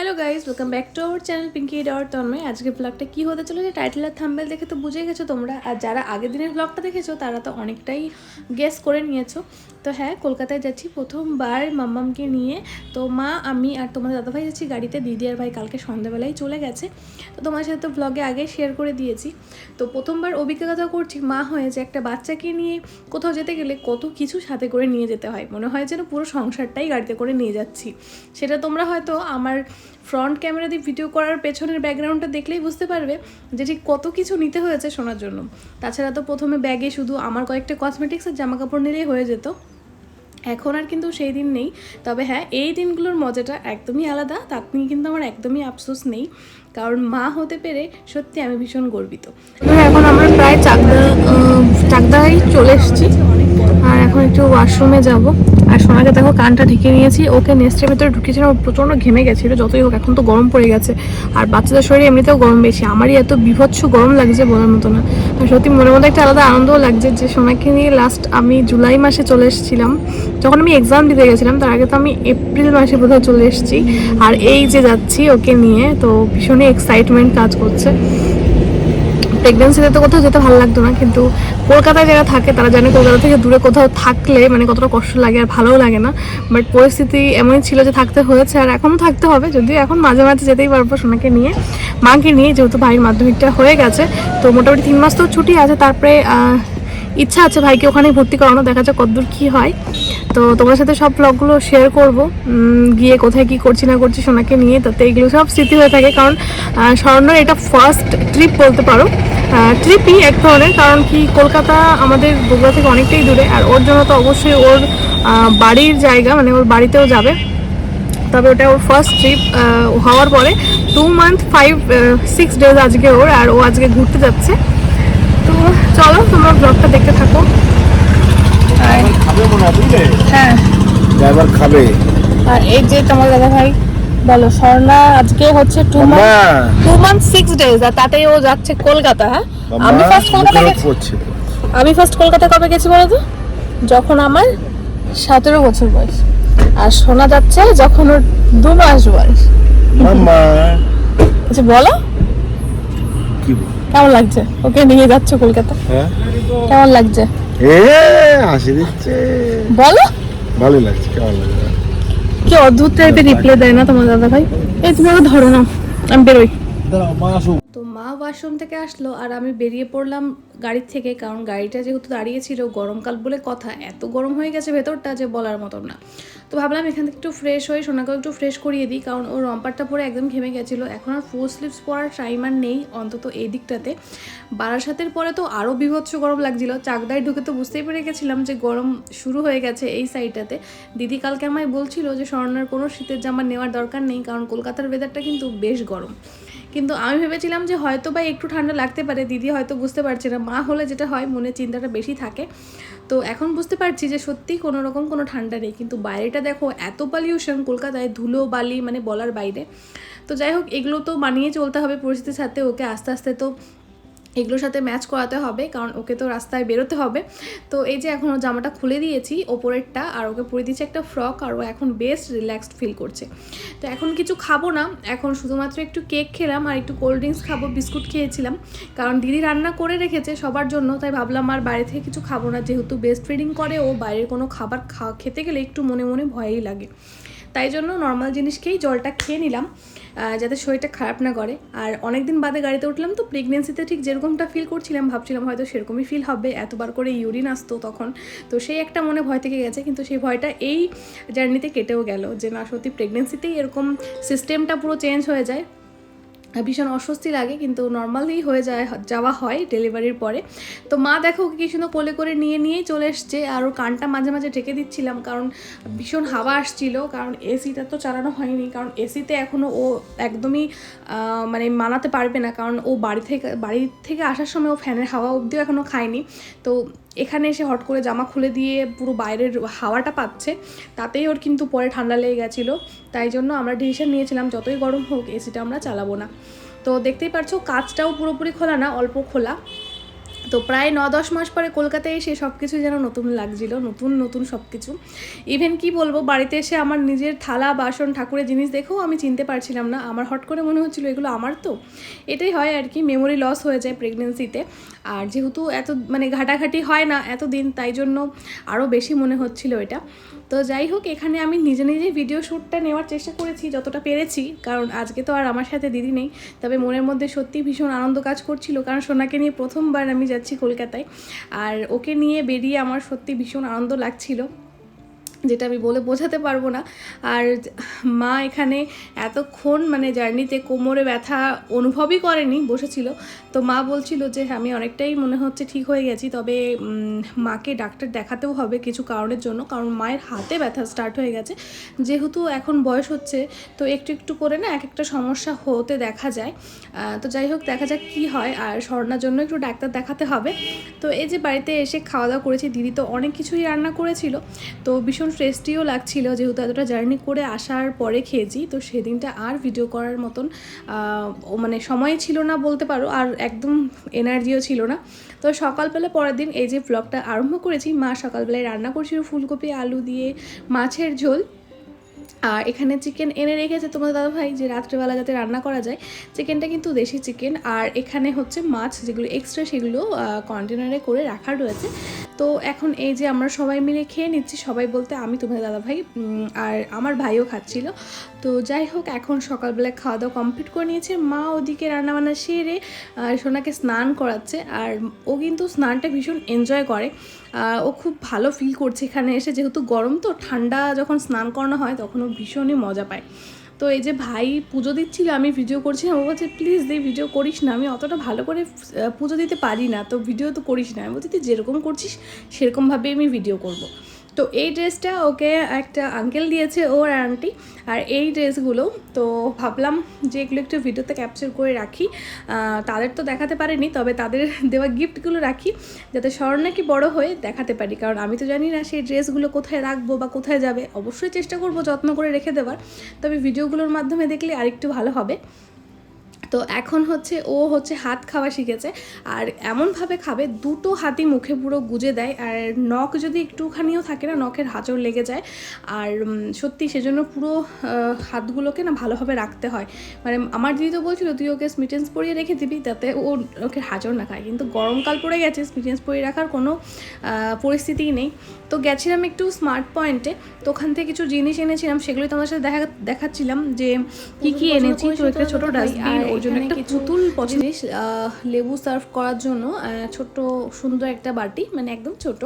Hello guys welcome back to our channel Pinky Dawr Tanmoy আজকে ব্লগটা কী হতে চলেছে? টাইটেল আর থাম্বেল দেখে তো বুঝে গেছো তোমরা। আর যারা আগের দিনের ব্লগটা দেখেছ, তারা তো অনেকটাই গেস করে নিয়েছো। তো হ্যাঁ কলকাতায় যাচ্ছি প্রথমবার মাম্মামকে নিয়ে। তো মা, আমি আর তোমাদের দাদাভাই যাচ্ছি গাড়িতে। দিদি আর ভাই কালকে সন্ধ্যাবেলায় চলে গেছে। তো তোমার সাথে তো ব্লগে আগে শেয়ার করে দিয়েছি। তো প্রথমবার অভিজ্ঞতা করছি, মা হয়ে যে একটা বাচ্চাকে নিয়ে কোথাও যেতে গেলে কত কিছু সাথে করে নিয়ে যেতে হয়। মনে হয় যেন পুরো সংসারটাই গাড়িতে করে নিয়ে যাচ্ছি। সেটা তোমরা হয়তো আমার ফ্রন্ট ক্যামেরা দিয়ে ভিডিও করার পেছনের ব্যাকগ্রাউন্ডটা দেখলেই বুঝতে পারবে যে ঠিক কত কিছু নিতে হয়েছে শোনার জন্য। তাছাড়া তো প্রথমে ব্যাগে শুধু আমার কয়েকটা কসমেটিক্স আর জামা কাপড় নিলেই হয়ে যেত। এখন আর কিন্তু সেই দিন নেই। তবে হ্যাঁ এই দিনগুলোর মজাটা একদমই আলাদা, তার নিয়ে কিন্তু আমার একদমই আফসোস নেই। কারণ মা হতে পেরে সত্যি আমি ভীষণ গর্বিত। এখন আমরা প্রায় চাকদা চাকদায় চলে এসেছি। আর এখন একটু ওয়াশরুমে যাব। আর সোনাকে দেখো কানটা ঢেকে নিয়েছি। ওকে নেস্টের ভেতরে ঢুকিয়েছিলাম প্রচণ্ড ঘেমে গেছিল, যতই হোক, এখন তো গরম পড়ে গেছে। আর বাচ্চাদের শরীরে এমনিতেও গরম বেশি। আমারই এত বিভৎস গরম লাগছে বলার মতো না। আর সত্যি মনের মধ্যে একটা আলাদা আনন্দও লাগছে যে, সোনাকে নিয়ে লাস্ট আমি জুলাই মাসে চলে এসেছিলাম। যখন আমি এক্সাম দিতে গেছিলাম, তার আগে তো আমি এপ্রিল মাসে বোধহয় চলে এসেছি। আর এই যে যাচ্ছি ওকে নিয়ে, তো ভীষণই এক্সাইটমেন্ট কাজ করছে। প্রেগনেন্সিতে তো কোথাও যেতে ভালো লাগতো না, কিন্তু কলকাতায় যারা থাকে, তারা জানে কলকাতা থেকে দূরে কোথাও থাকলে মানে কতটা কষ্ট লাগে আর ভালোও লাগে না। বাট পরিস্থিতি এমনই ছিল যে থাকতে হয়েছে আর এখনও থাকতে হবে। যদিও এখন মাঝে মাঝে যেতেই পারব সোনাকে নিয়ে। মাকে নিয়ে যেহেতু ভাইয়ের মাধ্যমিকটা হয়ে গেছে, তো মোটামুটি তিন মাস তো ছুটি আছে। তারপরে ইচ্ছা আছে ভাইকে ওখানেই ভর্তি করানো। দেখা যাক কতদূর কী হয়। তো তোমার সাথে সব ব্লগগুলো শেয়ার করব। গিয়ে কোথায় কি করছি না করছি সোনাকে নিয়ে তাতে এগুলো সব স্মৃতি হয়ে থাকে। কারণ আহ, স্বর্ণর এটা ফার্স্ট ট্রিপ বলতে পারো। ট্রিপই এক ধরনের কারণ কি কলকাতা আমাদের বগুড়া থেকে অনেকটাই দূরে আর ওর জন্য তো অবশ্যই ওর বাড়ির জায়গা মানে ওর বাড়িতেও যাবে। তবে ওটা ওর ফার্স্ট ট্রিপ হওয়ার পরে two month five six days আজকে ওর আর ও আজকে ঘুরতে যাচ্ছে। তো চলো তোমরা ব্লগটা দেখতে থাকো। খাবে মনে বুঝলে? হ্যাঁ। ড্রাইভার খাবে। আর এই যে তোমার দাদা ভাই বলো স্বর্ণা আজকে হচ্ছে two month two month six days আর তাতেই ও যাচ্ছে কলকাতা হ্যাঁ? আমি ফার্স্ট কলকাতা গেছি। আমি ফার্স্ট কলকাতা কবে গেছি বলো তো? যখন আমার সতেরো বছর বয়স। আর শোনা যাচ্ছে যখন ওর দু মাস বয়স। আচ্ছা বলো। কি কেমন লাগছে? ওকে নিয়ে যাচ্ছে কলকাতা? হ্যাঁ। কেমন লাগছে? এ হাসি দিচ্ছে। বলো। ভালো লাগছে কেমন লাগছে? কি অদ্ভুত টাইপের রিপ্লাই দেয় না তোমার দাদা ভাই এই তুমি ধরো না আমি বেরোই। দাঁড়াও মা আসুক। মা ওয়াশরুম থেকে আসলো আর আমি বেরিয়ে পড়লাম গাড়ির থেকে, কারণ গাড়িটা যেহেতু দাঁড়িয়ে ছিল গরমকাল বলে কথা, এত গরম হয়ে গেছে ভেতরটা যে বলার মতন না। তো ভাবলাম এখান থেকে একটু ফ্রেশ হয়ে সোনাকেও একটু ফ্রেশ করিয়ে দিই, কারণ ওর রম্পারটা পরে একদম ঘেমে গেছিল। এখন আর ফুল স্লিভস পরার টাইম আর নেই অন্তত এই দিকটাতে বারাসাতের পরে তো আরও বিভৎস গরম লাগছিল। চাকদায় ঢুকে তো বুঝতেই পেরে গেছিলাম যে গরম শুরু হয়ে গেছে এই সাইডটাতে দিদি কালকে আমায় বলছিল যে স্বর্ণের কোনো শীতের জামা নেওয়ার দরকার নেই, কারণ কলকাতার ওয়েদারটা কিন্তু বেশ গরম। কিন্তু আমি ভেবেছিলাম যে হয়তো বা একটু ঠান্ডা লাগতে পারে, দিদি হয়তো বুঝতে পারছে না, মা হলে যেটা হয় মনে চিন্তাটা বেশি থাকে। তো এখন বুঝতে পারছি যে সত্যি কোনো রকম কোনো ঠান্ডা নেই, কিন্তু বাইরেটা দেখো এত পলিউশন কলকাতায় ধুলো, বালি মানে বলার বাইরে। তো যাই হোক, এগুলো তো মানিয়ে চলতে হবে পরিস্থিতির সাথে, ওকে আস্তে আস্তে তো এগুলোর সাথে ম্যাচ করাতে হবে, কারণ ওকে তো রাস্তায় বেরোতে হবে। তো এই যে এখন জামাটা খুলে দিয়েছি, ওপরেরটা, আর ওকে পরে দিয়েছি একটা ফ্রক আর ও এখন বেশ রিল্যাক্সড ফিল করছে। তো এখন কিছু খাব না, এখন শুধুমাত্র একটু কেক খেলাম, আর একটু কোল্ড ড্রিঙ্কস খাব, বিস্কুট খেয়েছিলাম। কারণ দিদি রান্না করে রেখেছে সবার জন্য, তাই ভাবলাম আর বাইরে থেকে কিছু খাব না, যেহেতু বেস্ট ফিডিং করে, ও বাইরের কোনো খাবার খা, খেতে গেলে একটু মনে মনে ভয়ই লাগে। তাই জন্য নর্মাল জিনিস খেয়েই জলটা খেয়ে নিলাম। যাতে শরীরটা খারাপ না করে। আর অনেক দিন বাদে গাড়িতে উঠলাম তো প্রেগনেন্সিতে ঠিক যেরকমটা ফিল করছিলাম, ভাবছিলাম হয়তো সেরকমই ফিল হবে। এতবার করে ইউরিন আসতো তখন। তো সেই একটা মনে ভয় থেকে গেছে, কিন্তু সেই ভয়টা এই জার্নিতে কেটেও গেল যে না, সত্যি প্রেগনেন্সিতেই এরকম সিস্টেমটা পুরো চেঞ্জ হয়ে যায়। ভীষণ অস্বস্তি লাগে, কিন্তু নর্মালি হয়ে যায়, যাওয়া হয় ডেলিভারির পরে। তো মা দেখো কি সুন্দর কোলে করে নিয়ে নিয়েই চলে এসছে আর ওর কানটা মাঝে মাঝে ঢেকে দিচ্ছিলাম কারণ ভীষণ হাওয়া আসছিল, কারণ এসিটা তো চালানো হয়নি, কারণ এসিতে এখনও ও একদমই মানে মানাতে পারবে না, কারণ ও বাড়ি থেকে বাড়ি থেকে আসার সময় ও ফ্যানের হাওয়া অবধিও এখনও খায়নি। তো এখানে এসে হট করে জামা খুলে দিয়ে পুরো বাইরের হাওয়াটা পাচ্ছে, তাতেই ওর কিন্তু পরে ঠান্ডা লেগে গেছিল। তাই জন্য আমরা ডিসিশন নিয়েছিলাম, যতই গরম হোক, এসিটা আমরা চালাবো না। তো দেখতেই পারছ, কাজটাও পুরোপুরি খোলা না, অল্প খোলা। তো প্রায় ন দশ মাস পরে কলকাতায় এসে সব কিছু যেন নতুন লাগছিল, নতুন নতুন সব কিছু ইভেন কি বলব, বাড়িতে এসে আমার নিজের থালা, বাসন, ঠাকুরের জিনিস দেখেও আমি চিনতে পারছিলাম না। আমার হট করে মনে হচ্ছিল, এগুলো আমার তো? এটাই হয় আর কি মেমোরি লস হয়ে যায় প্রেগনেন্সিতে আর যেহেতু এত মানে ঘাটাঘাটি হয় না এত দিন তাই জন্য আরও বেশি মনে হচ্ছিল এটা। তো যাই হোক, এখানে আমি নিজে নিজে ভিডিও শ্যুটটা নেওয়ার চেষ্টা করেছি যতটা পেরেছি, কারণ আজকে তো আর আমার সাথে দিদি নেই। তবে মনের মধ্যে সত্যি ভীষণ আনন্দ কাজ করছিল, কারণ সোনাকে নিয়ে প্রথমবার আমি যাচ্ছি কলকাতায়। আর ওকে নিয়ে বেরিয়ে আমার সত্যি ভীষণ আনন্দ লাগছিল। যেটা আমি বলে বোঝাতে পারব না। আর মা এখানে এতক্ষণ মানে জার্নিতে কোমরে ব্যথা অনুভবই করেনি, বসেছিল। তো মা বলছিল যে আমি অনেকটাই মনে হচ্ছে ঠিক হয়ে গেছি, তবে মাকে ডাক্তার দেখাতেও হবে কিছু কারণের জন্য, কারণ মায়ের হাতে ব্যথা স্টার্ট হয়ে গেছে। যেহেতু এখন বয়স হচ্ছে, তো একটু একটু করে না এক একটা সমস্যা হতে দেখা যায়। তো যাই হোক, দেখা যাক কী হয়, আর স্বর্ণার জন্য একটু ডাক্তার দেখাতে হবে। তো এই যে বাড়িতে এসে খাওয়া দাওয়া করেছি, দিদি তো অনেক কিছুই রান্না করেছিল। তো ভীষণ টেস্টিও লাগছিল, যেহেতু এতটা জার্নি করে আসার পরে খেয়েছি, তো সেদিনটা আর ভিডিও করার মতন মানে সময় ছিল না বলতে পারো, আর একদম এনার্জিও ছিল না। তো সকালবেলা পরের দিন এই যে ব্লগটা আরম্ভ করেছি, মা সকালবেলায় রান্না করছিল ফুলকপি, আলু দিয়ে মাছের ঝোল। আর এখানে চিকেন এনে রেখেছে তোমাদের দাদা ভাই যে রাত্রেবেলা যাতে রান্না করা যায়। চিকেনটা কিন্তু দেশি চিকেন আর এখানে হচ্ছে মাছ, যেগুলো এক্সট্রা সেগুলো কন্টেনারে করে রাখা রয়েছে। তো এখন এই যে আমরা সবাই মিলে খেয়ে নিচ্ছি, সবাই বলতে আমি তোমাদের দাদা ভাই আর আমার ভাইও খাচ্ছিল। তো যাই হোক, এখন সকালবেলায় খাওয়া দাওয়া কমপ্লিট করে নিয়েছে। মা ওদিকে রান্নাবান্না সেরে সোনাকে স্নান করাচ্ছে, আর ও কিন্তু স্নানটা ভীষণ এনজয় করে। ও খুব ভালো ফিল করছে এখানে এসে, যেহেতু গরম তো, ঠান্ডা যখন স্নান করানো হয়, তখন ও ভীষণই মজা পায়। তো এই যে ভাই পুজো দিচ্ছিল, আমি ভিডিও করছি ও বলছে প্লিজ দিই ভিডিও করিস না। আমি অতটা ভালো করে পুজো দিতে পারি না, তো ভিডিও তো করিস না। আমি বলছি, তুই যেরকম করছিস, সেরকমভাবেই আমি ভিডিও করব। তো এই ড্রেসটা ওকে একটা আঙ্কেল দিয়েছে, ওর আন্টি আর এই ড্রেসগুলো, তো ভাবলাম যে এগুলো একটু ভিডিওতে ক্যাপচার করে রাখি। তাদের তো দেখাতে পারিনি, তবে তাদের দেওয়া গিফটগুলো রাখি, যাতে স্মরণে কি বড় হয়ে দেখাতে পারি। কারণ আমি তো জানি না সেই ড্রেসগুলো কোথায় রাখব বা কোথায় যাবে। অবশ্যই চেষ্টা করব যত্ন করে রেখে দেওয়ার, তবে ভিডিওগুলোর মাধ্যমে দেখলে আরেকটু ভালো হবে। তো এখন হচ্ছে ও হচ্ছে হাত খাওয়া শিখেছে আর এমনভাবে খাবে দুটো হাতই মুখে পুরো গুজে দেয় আর নখ যদি একটুখানিও থাকে না নখের হাঁচড় লেগে যায়। আর সত্যি সেজন্য পুরো হাতগুলোকে না ভালোভাবে রাখতে হয়। মানে আমার দিদি তো বলছিল তুই ওকে স্মিটেন্স পরিয়ে রেখে দিবি যাতে ও ওকে হাঁচড় না খায়। কিন্তু গরমকাল পড়ে গেছে স্মিটেন্স পরিয়ে রাখার কোনো পরিস্থিতিই নেই। তো গেছিলাম একটু স্মার্ট পয়েন্টে তো ওখান থেকে কিছু জিনিস এনেছিলাম সেগুলোই তোমাদের সাথে দেখা দেখাচ্ছিলাম যে কি কি এনেছি তো একটা ছোট ডাস্টবিন জন্য একটা পুতুল লেবু সার্ভ করার জন্য ছোট ছোট্ট সুন্দর একটা বাটি মানে একদম ছোট।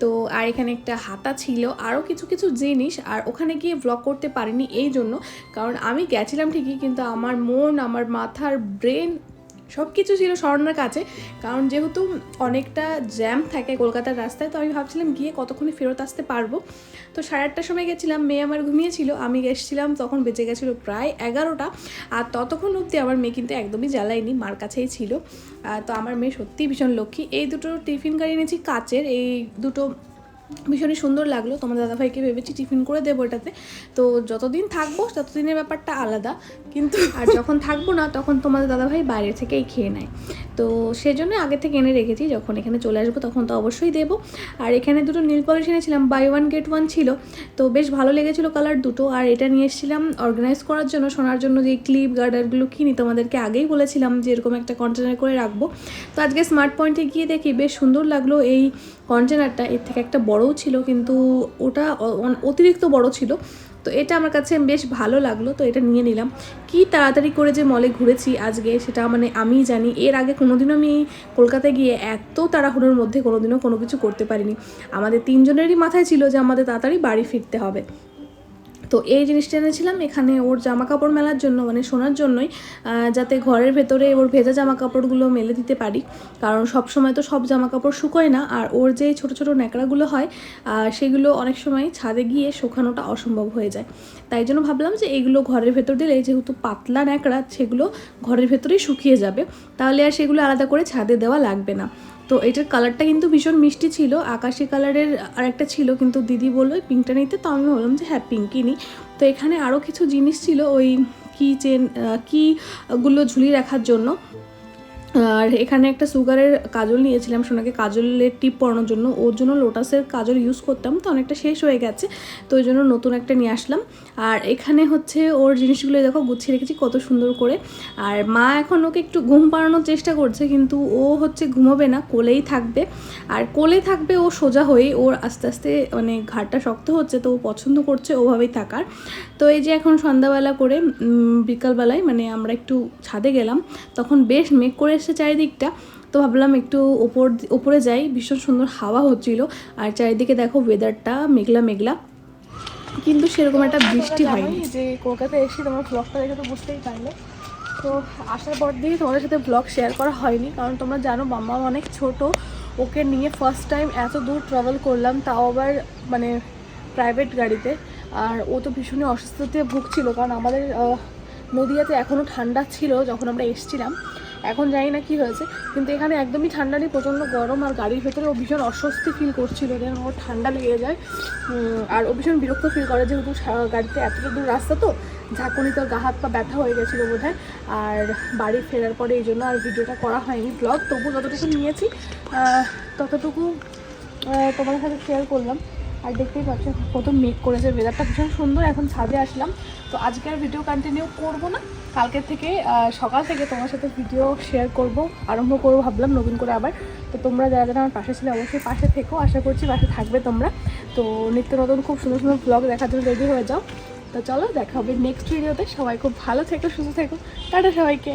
তো আর এখানে একটা হাতা ছিল আরও কিছু কিছু জিনিস আর ওখানে গিয়ে ব্লগ করতে পারিনি এই জন্য। কারণ আমি গেছিলাম ঠিকই কিন্তু আমার মন আমার মাথার ব্রেন সব কিছু ছিল স্বর্ণার কাছে। কারণ যেহেতু অনেকটা জ্যাম থাকে কলকাতার রাস্তায়, তো আমি ভাবছিলাম গিয়ে কতক্ষণে ফেরত আসতে পারব। তো সাড়ে আটটার সময় গেছিলাম, মেয়ে আমার ঘুমিয়েছিল, আমি গেছিলাম তখন বেঁচে গেছিল প্রায় এগারোটা। আর ততক্ষণ অবধি আমার মেয়ে কিন্তু একদমই জ্বালায়নি, মার কাছেই ছিল। তো আমার মেয়ে সত্যিই ভীষণ লক্ষ্মী। এই দুটো টিফিন গাড়ি এনেছি কাচের, এই দুটো ভীষণই সুন্দর লাগল। তোমাদের দাদাভাইকে ভেবেছি টিফিন করে দেবো এটাতে। তো যতদিন থাকব ততদিনের ব্যাপারটা আলাদা। কিন্তু আর যখন থাকব না তখন তোমাদের দাদাভাই বাইরে থেকেই খেয়ে নেয়। তো সেজন্য আগে থেকে এনে রেখেছি যখন এখানে চলে আসব তখন তো অবশ্যই দেবো। আর এখানে দুটো নীল পলিশ এনেছিলাম বাই ওয়ান গেট ওয়ান ছিল। তো বেশ ভালো লেগেছিলো কালার দুটো। আর এটা নিয়ে এসেছিলাম অর্গানাইজ করার জন্য শোনার জন্য যে ক্লিপ গার্ডারগুলো কিনি তোমাদেরকে আগেই বলেছিলাম যে এরকম একটা কন্টেনার করে রাখব। তো আজকে স্মার্ট পয়েন্টে গিয়ে দেখি বেশ সুন্দর লাগল এই কন্টেনারটা এর থেকে একটা বড়ও ছিল, কিন্তু ওটা অতিরিক্ত বড় ছিল। তো এটা আমার কাছে বেশ ভালো লাগল, তো এটা নিয়ে নিলাম। কি তাড়াতাড়ি করে যে মলে ঘুরেছি আজকে, সেটা মানে আমি জানি। এর আগে কোনোদিনও আমি কলকাতায় গিয়ে এত তাড়াহুড়োর মধ্যে কোনোদিনও কোনো কিছু করতে পারিনি। আমাদের তিনজনেরই মাথায় ছিল যে আমাদের তাড়াতাড়ি বাড়ি ফিরতে হবে। তো এই জিনিসটা এনেছিলাম। এখানে ওর জামা কাপড় মেলার জন্য মানে শোনার জন্যই যাতে ঘরের ভেতরে ওর ভেজা জামা কাপড়গুলো মেলে দিতে পারি। কারণ সব সময় তো সব জামা কাপড় শুকোয় না, আর ওর যে ছোট ছোট ন্যাকড়াগুলো হয় সেগুলো অনেক সময় ছাদে গিয়ে শুকানোটা অসম্ভব হয়ে যায়। তাই জন্য ভাবলাম যে এইগুলো ঘরের ভেতর দিলে যেহেতু পাতলা ন্যাকড়া, সেগুলো ঘরের ভেতরেই শুকিয়ে যাবে। তাহলে আর সেগুলো আলাদা করে ছাদে দেওয়া লাগবে না। তো এটার কালারটা কিন্তু ভীষণ মিষ্টি ছিল, আকাশি কালারের আরেকটা ছিল, কিন্তু দিদি বলল পিঙ্কটা নিতে। তো আমি বললাম যে হ্যাঁ পিঙ্কই নিই তো এখানে আরও কিছু জিনিস ছিল ওই কি চেন কীগুলো ঝুলিয়ে রাখার জন্য। আর এখানে একটা সুগারের কাজল নিয়েছিলাম, সোনাকে কাজলের টিপ পরানোর জন্য। ওর জন্য লোটাসের কাজল ইউজ করতাম, তো অনেকটা শেষ হয়ে গেছে, তো ওই জন্য নতুন একটা নিয়ে আসলাম। আর এখানে হচ্ছে ওর জিনিসগুলো দেখো, গুছিয়ে রেখেছি কত সুন্দর করে। আর মা এখন ওকে একটু ঘুম পাড়ানোর চেষ্টা করছে, কিন্তু ও হচ্ছে ঘুমোবে না, কোলেই থাকবে। আর কোলে থাকবে ও সোজা হয়ে, ওর আস্তে আস্তে মানে ঘাটটা শক্ত হচ্ছে, তো ও পছন্দ করছে ওভাবেই থাকার। তো এই যে এখন সন্ধ্যাবেলা করে বিকালবেলায় মানে আমরা একটু ছাদে গেলাম, তখন বেশ মেঘ করে এসছে চারিদিকটা তো ভাবলাম একটু ওপর ওপরে যাই। ভীষণ সুন্দর হাওয়া হচ্ছিল। আর চারিদিকে দেখো ওয়েদারটা মেঘলা মেঘলা। কিন্তু সেরকম একটা বৃষ্টি হয়নি। যে কলকাতায় এসে তোমার ব্লগটা দেখে তো বুঝতেই পারলে। তো আসার পর দিয়ে তোমাদের সাথে ব্লগ শেয়ার করা হয়নি। কারণ তোমরা জানো মাম্মা অনেক ছোট। ওকে নিয়ে ফার্স্ট টাইম এত দূর ট্রাভেল করলাম তাও আবার মানে প্রাইভেট গাড়িতে। আর ও তো ভীষণই অসুস্থতে ভুগছিল। কারণ আমাদের নদিয়াতে এখনও ঠান্ডা ছিল যখন আমরা এসেছিলাম। এখন জানি না কি হয়েছে কিন্তু এখানে একদমই ঠান্ডা নেই প্রচণ্ড গরম আর গাড়ির ভেতরে ও ভীষণ অস্বস্তি ফিল করছিল যেন ওর ঠান্ডা লেগে যায়। আর ও ভীষণ বিরক্ত ফিল করে যেহেতু গাড়িতে এতটা দূর রাস্তা তো ঝাঁকুনি তোর গা হাত পা ব্যথা হয়ে গেছিল বোধ আর বাড়ি ফেরার পরে এই জন্য আর ভিডিওটা করা হয়নি ব্লগ তবু যতটুকু নিয়েছি ততটুকু আহ, তোমাদের সাথে শেয়ার করলাম। আর দেখতেই পাচ্ছ কত মেঘ করেছে ওয়েদারটা ভীষণ সুন্দর এখন ছাদে আসলাম। তো আজকে আর ভিডিও কন্টিনিউ করব না। কালকের থেকে সকাল থেকে তোমার সাথে ভিডিও শেয়ার করব। আরম্ভ করব ভাবলাম নতুন করে আবার। তো তোমরা যারা যারা আমার পাশে ছিল অবশ্যই পাশে থেকো, আশা করছি পাশে থাকবে তোমরা। তো নিত্য নতুন খুব সুন্দর সুন্দর ব্লগ দেখার জন্য রেডি হয়ে যাও। তো চলো দেখা হবে নেক্সট ভিডিওতে সবাই খুব ভালো থেকো, সুস্থ থেকো। টাটা সবাইকে।